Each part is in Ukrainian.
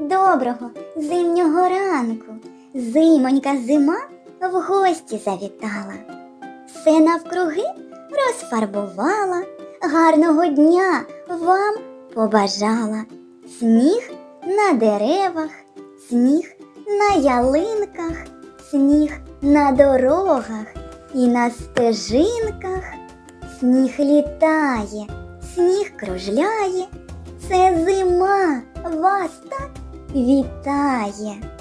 доброго зимнього ранку. Зимонька зима в гості завітала. Все навкруги розфарбувала, гарного дня вам побажала. Сніг на деревах, сніг на ялинках, сніг на дорогах і на стежинках. Сніг літає, сніг кружляє, це зима вас так вітає.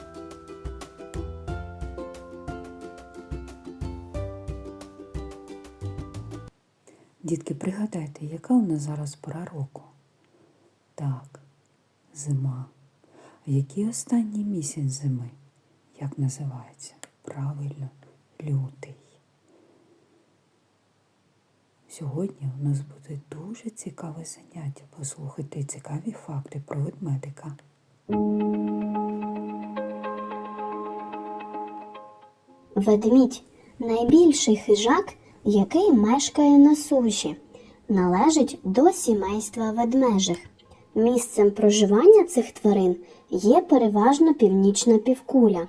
Дітки, пригадайте, яка у нас зараз пора року? Так, зима. А який останній місяць зими? Як називається? Правильно, лютий. Сьогодні у нас буде дуже цікаве заняття. Послухайте цікаві факти про ведмедика. Ведмідь найбільший хижак, який мешкає на суші, належить до сімейства ведмежих. Місцем проживання цих тварин є переважно північна півкуля.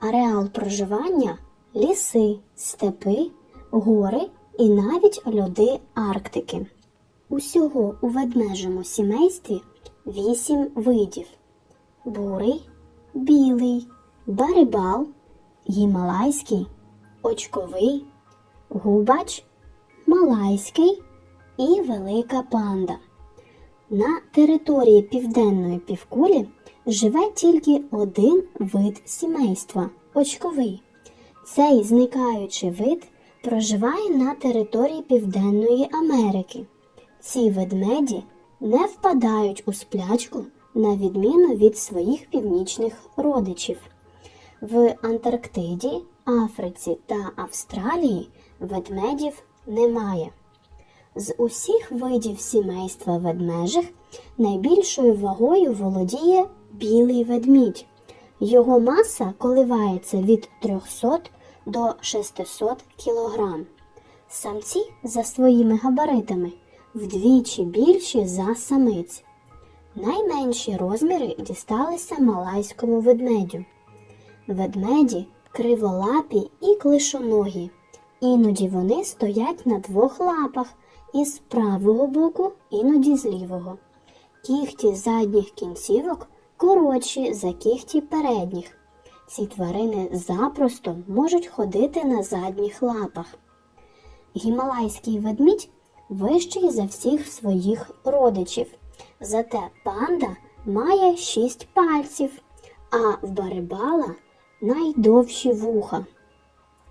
Ареал проживання ліси, степи, гори і навіть льоди Арктики. Усього у ведмежому сімействі вісім видів: бурий, білий, барибал, гімалайський, очковий, губач, малайський і велика панда. На території південної півкулі живе тільки один вид сімейства очковий. Цей зникаючий вид проживає на території Південної Америки. Ці ведмеді не впадають у сплячку на відміну від своїх північних родичів. В Антарктиді, Африці та Австралії ведмедів немає. З усіх видів сімейства ведмежих найбільшою вагою володіє білий ведмідь. Його маса коливається від 300 до 600 кг. Самці за своїми габаритами вдвічі більші за самиць. Найменші розміри дісталися малайському ведмедю. Ведмеді криволапі і клишоногі. Іноді вони стоять на двох лапах із правого боку, іноді з лівого. Кіхті задніх кінцівок коротші за кіхті передніх. Ці тварини запросто можуть ходити на задніх лапах. Гімалайський ведмідь вищий за всіх своїх родичів. Зате панда має шість пальців, а в барибала найдовші вуха.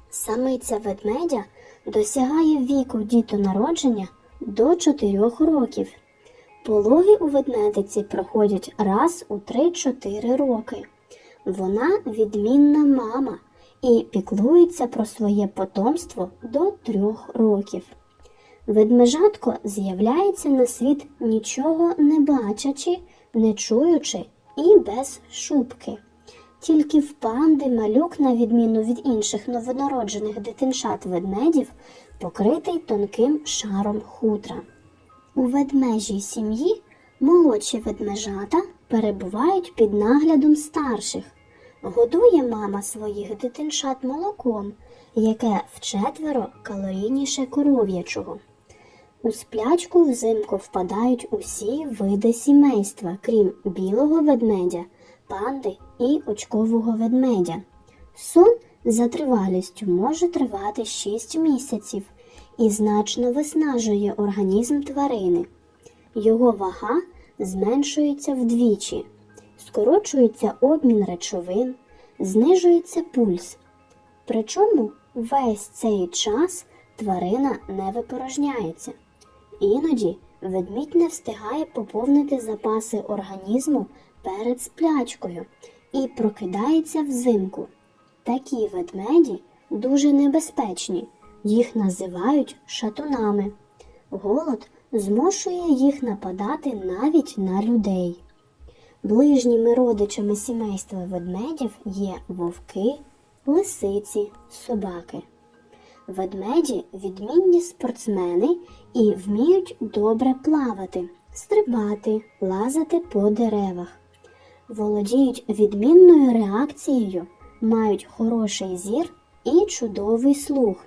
Самиця ведмедя досягає віку дітонародження до 4 років. Пологи у ведмедиці проходять раз у 3-4 роки. Вона відмінна мама і піклується про своє потомство до 3 років. Ведмежатко з'являється на світ нічого не бачачи, не чуючи і без шубки. Тільки в панди малюк, на відміну від інших новонароджених дитинчат ведмедів, покритий тонким шаром хутра. У ведмежій сім'ї молодші ведмежата перебувають під наглядом старших. Годує мама своїх дитинчат молоком, яке вчетверо калорійніше коров'ячого. У сплячку взимку впадають усі види сімейства, крім білого ведмедя, панди і очкового ведмедя. Сон за тривалістю може тривати 6 місяців і значно виснажує організм тварини. Його вага зменшується вдвічі, скорочується обмін речовин, знижується пульс. Причому весь цей час тварина не випорожняється. Іноді ведмідь не встигає поповнити запаси організму перед сплячкою і прокидається взимку. Такі ведмеді дуже небезпечні, їх називають шатунами. Голод змушує їх нападати навіть на людей. Ближніми родичами сімейства ведмедів є вовки, лисиці, собаки. Ведмеді відмінні спортсмени і вміють добре плавати, стрибати, лазити по деревах. володіють відмінною реакцією, мають хороший зір і чудовий слух,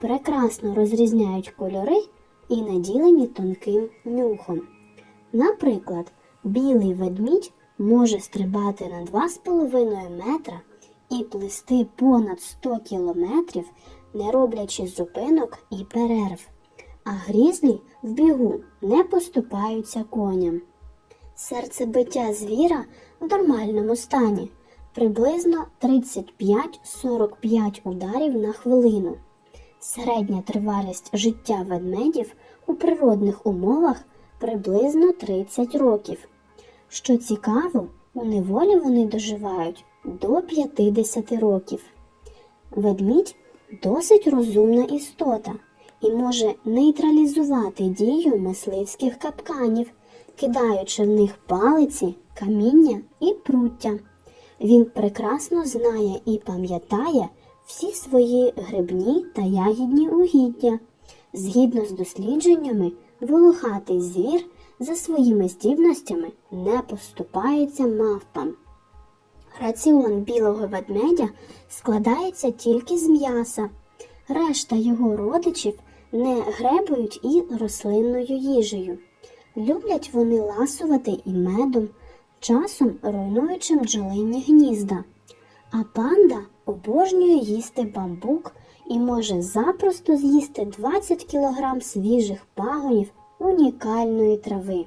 прекрасно розрізняють кольори і наділені тонким нюхом. Наприклад, білий ведмідь може стрибати на 2,5 метра і плисти понад 100 кілометрів, не роблячи зупинок і перерв, а грізлі в бігу не поступаються коням. Серцебиття звіра в нормальному стані приблизно 35-45 ударів на хвилину. Середня тривалість життя ведмедів у природних умовах приблизно 30 років. Що цікаво, у неволі вони доживають до 50 років. Ведмідь досить розумна істота і може нейтралізувати дію мисливських капканів, кидаючи в них палиці, каміння і пруття. Він прекрасно знає і пам'ятає всі свої грибні та ягідні угіддя. Згідно з дослідженнями, волохатий звір за своїми здібностями не поступається мавпам. Раціон білого ведмедя складається тільки з м'яса. Решта його родичів не гребують і рослинною їжею. Люблять вони ласувати і медом, часом руйнуючи бджолині гнізда. А панда обожнює їсти бамбук і може запросто з'їсти 20 кг свіжих пагонів унікальної трави.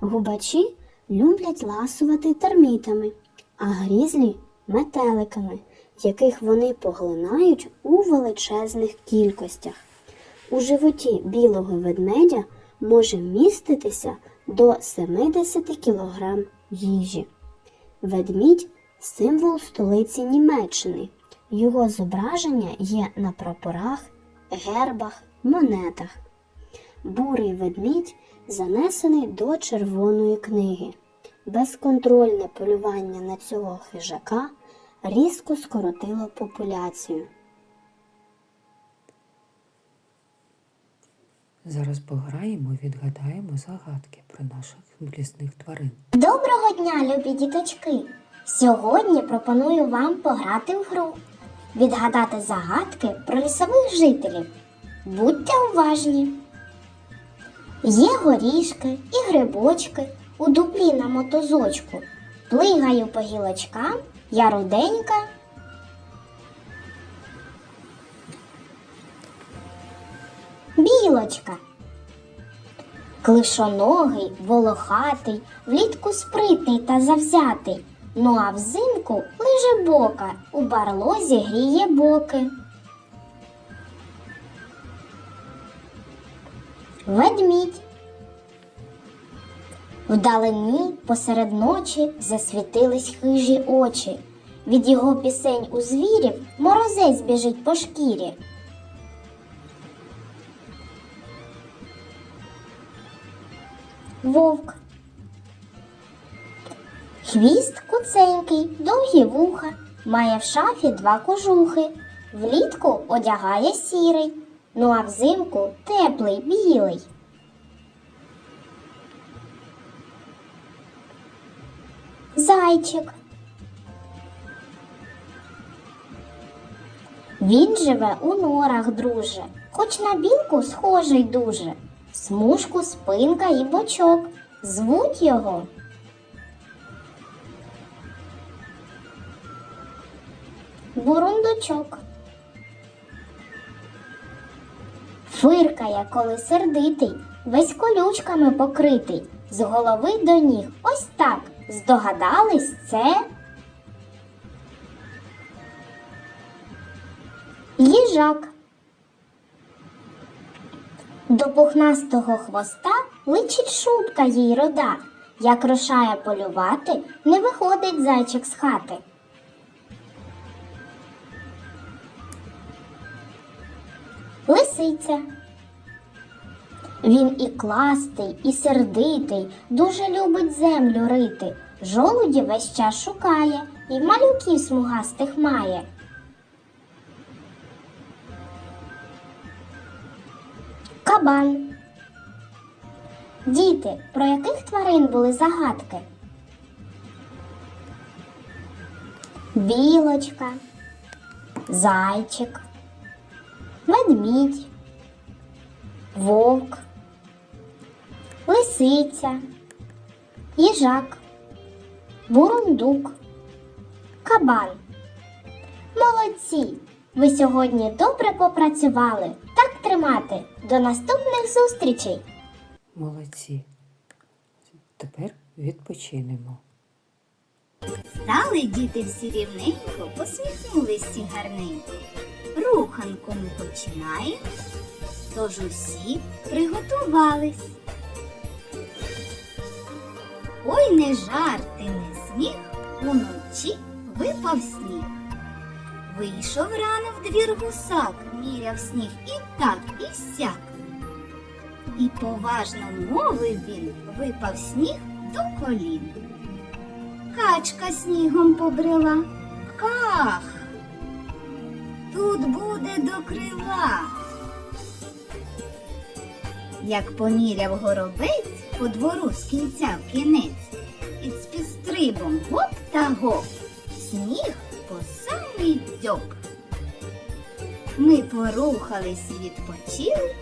Губачі люблять ласувати термітами, а грізлі метеликами, яких вони поглинають у величезних кількостях. У животі білого ведмедя може міститися до 70 кг їжі. Ведмідь символ столиці Німеччини. Його зображення є на прапорах, гербах, монетах. Бурий ведмідь занесений до Червоної книги. Безконтрольне полювання на цього хижака різко скоротило популяцію. Зараз пограємо і відгадаємо загадки про наших лісних тварин. Доброго дня, любі діточки! Сьогодні пропоную вам пограти в гру, відгадати загадки про лісових жителів. Будьте уважні. Є горішки і грибочки у дуплі на мотозочку. Плигаю по гілочкам, я руденька. Білочка. Клишоногий, волохатий, влітку спритний та завзятий. Ну а взимку лиже бока, у барлозі гріє боки. Ведмідь. Вдалині посеред ночі засвітились хижі очі. Від його пісень у звірів морозець біжить по шкірі. Вовк. Хвіст куценький, довгі вуха, має в шафі два кожухи. Влітку одягає сірий, ну а взимку теплий білий. Зайчик. Він живе у норах, друже, хоч на білку схожий дуже. Смужку, спинка і бочок. Звуть його. Бурундучок. Фиркає, коли сердитий, весь колючками покритий, з голови до ніг. Ось так. Здогадались це? Їжак. До пухнастого хвоста личить шубка їй рода. Як рушає полювати, не виходить зайчик з хати. Лисиця. Він і кластий, і сердитий, дуже любить землю рити. Жолуді весь час шукає і малюків смугастих має. Кабан. Діти, про яких тварин були загадки? білочка, зайчик, ведмідь, вовк, лисиця, їжак, бурундук, кабан. Молодці! Ви сьогодні добре попрацювали. Так тримати. До наступних зустрічей! Молодці. Тепер відпочинемо. Стали діти всі рівненько, посміхнулись всі гарненько. Руханку ми починаємо, тож усі приготувались. Ой, не жарти, не сміх, уночі випав сніг. Вийшов рано в двір гусак, міряв сніг і так, і сяк. І поважно мовив він, випав сніг до колін. Качка снігом побрела. Ах! Тут буде до крила. Як поміряв горобець по двору з кінця в кінець, і з підстрибом гоп та гоп, сніг по самий дзьоб. Ми порухались і відпочили,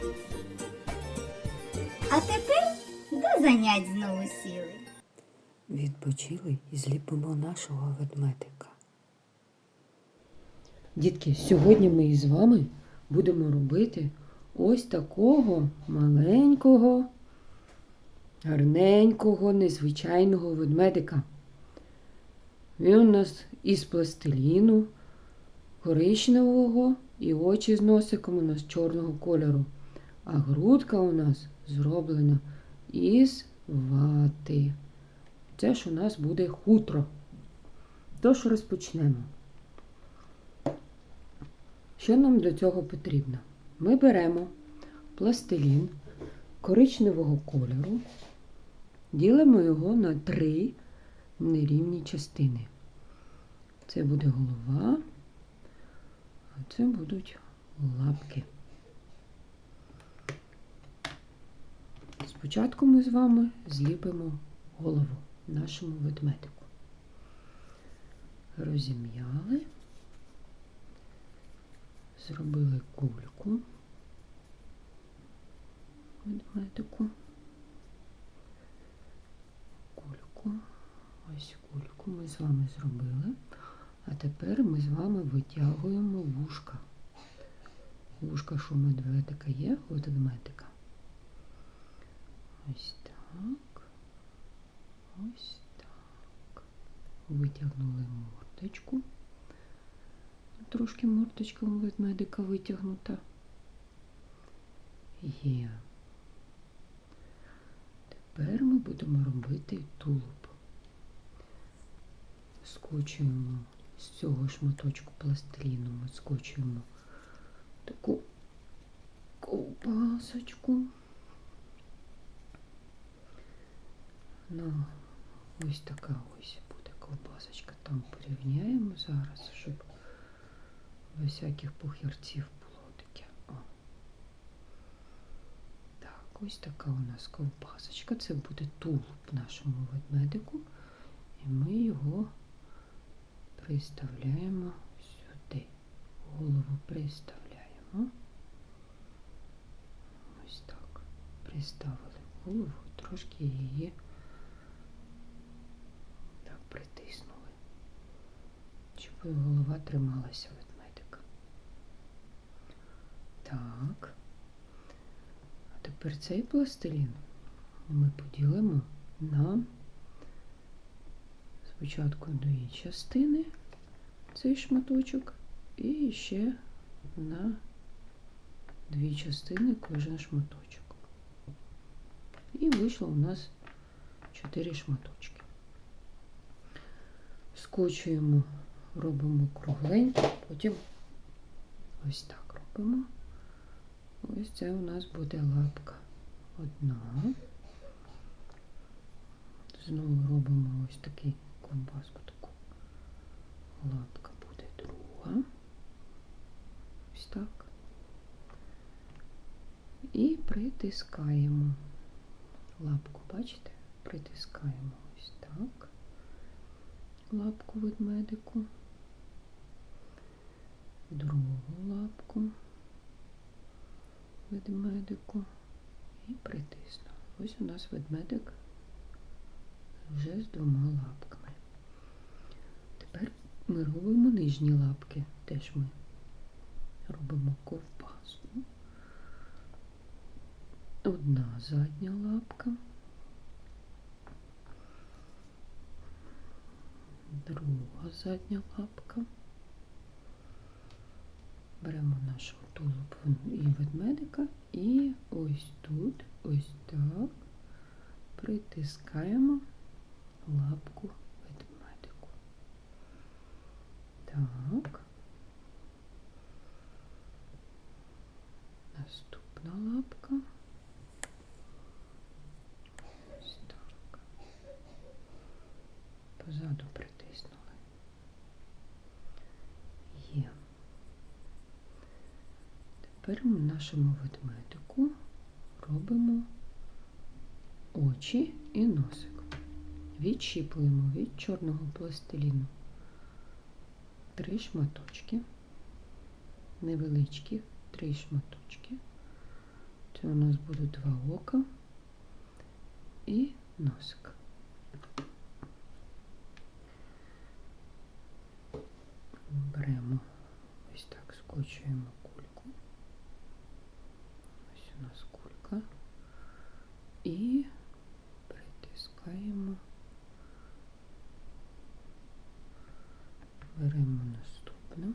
а тепер до занять знову сіли. Відпочили і зліпимо нашого ведмедика. Дітки, сьогодні ми із вами будемо робити ось такого маленького, гарненького, незвичайного ведмедика. Він у нас із пластиліну, коричневого і очі з носиком у нас чорного кольору. А грудка у нас зроблена із вати. Це ж у нас буде хутро. Тож розпочнемо. Що нам для цього потрібно? Ми беремо пластилін коричневого кольору, ділимо його на три нерівні частини. Це буде голова, це будуть лапки. Спочатку ми з вами зліпимо голову нашому ведмедику. Розім'яли, зробили кульку ведмедику. Кульку. Ось кульку ми з вами зробили. А тепер ми з вами витягуємо вушка. Вушка, що медведика є, у ведмедика. Ось так. Ось так. Витягнули мордочку. Трошки мордочка у ведмедика витягнута. Є. Тепер ми будемо робити тулуб. Скочуємо з цього шматочку пластиліну, ми скочуємо таку ковбасочку. Ну, ось така ось буде ковбасочка. Там порівняємо зараз, щоб без всяких похерців було таке. О. Так, ось така у нас ковбасочка. Це буде тулуб нашому ведмедику. І ми його приставляємо сюди. Голову приставляємо. Ось так. Приставили голову, трошки її так притиснули, щоб голова трималася ведмедика. Так. А тепер цей пластилін ми поділимо на спочатку дві частини, цей шматочок, і ще на дві частини кожен шматочок. І вийшло у нас чотири шматочки. Скочуємо, робимо кругленько, потім ось так робимо. Ось це у нас буде лапка одна. Знову робимо ось такий ковбаску таку. Лапка буде друга. Ось так. І притискаємо. Лапку, бачите? Притискаємо ось так. Лапку ведмедику. другу лапку ведмедику і притиснули. Ось у нас ведмедик вже з двома лапками. Ми робимо нижні лапки. Теж ми робимо ковбасу. Одна задня лапка. Друга задня лапка. Беремо нашого тулуб і ведмедика і ось тут, ось так притискаємо лапку ведмедику. Так. Наступна лапка. Ось так. Позаду притиснули. Є. Тепер ми нашому ведмедику робимо очі і носик. Відщіпуємо від чорного пластиліну три шматочки, невеличкі три шматочки. Це у нас будуть два ока і носик. Беремо ось так, скочуємо кульку. Ось у нас кулька. І притискаємо. Беремо наступну,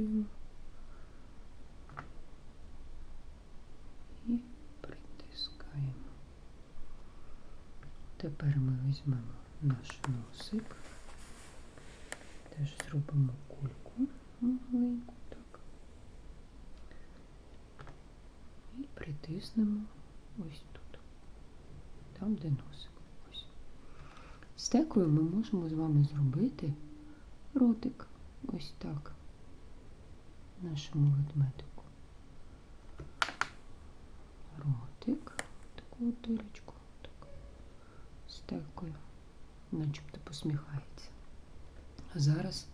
скочуємо і притискаємо. Тепер ми візьмемо наш носик, теж зробимо кульку маленьку так. І притиснемо ось тут, там, де носик. Ось. Стекою ми можемо з вами зробити ротик ось так нашому ведмедику. Ротик, таку дирочку, так, стекою, начебто посміхається. А зараз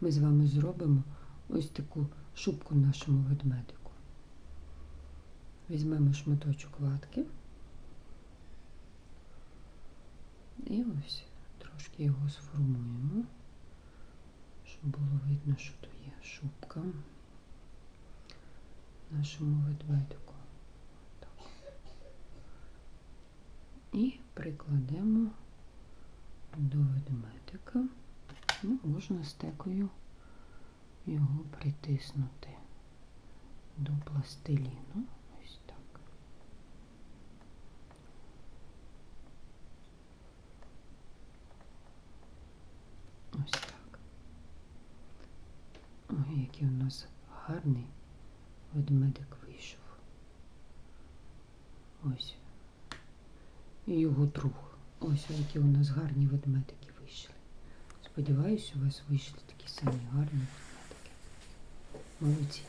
ми з вами зробимо ось таку шубку нашому ведмедику. Візьмемо шматочок ватки. І ось трошки його сформуємо, щоб було видно, що то є шубка нашому ведмедику. І прикладемо до ведмедика. Ну, можна стекою його притиснути до пластиліну. Ось так. Ось так. Ой, який у нас гарний ведмедик вийшов. Ось. І його друг. Ось які у нас гарні ведмедики вийшли. Сподіваюсь, у вас вийшли такі самі гарні ведмедики. Молодці.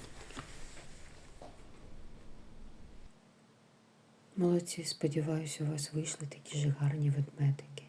Молодці, сподіваюся, у вас вийшли такі ж гарні ведмедики.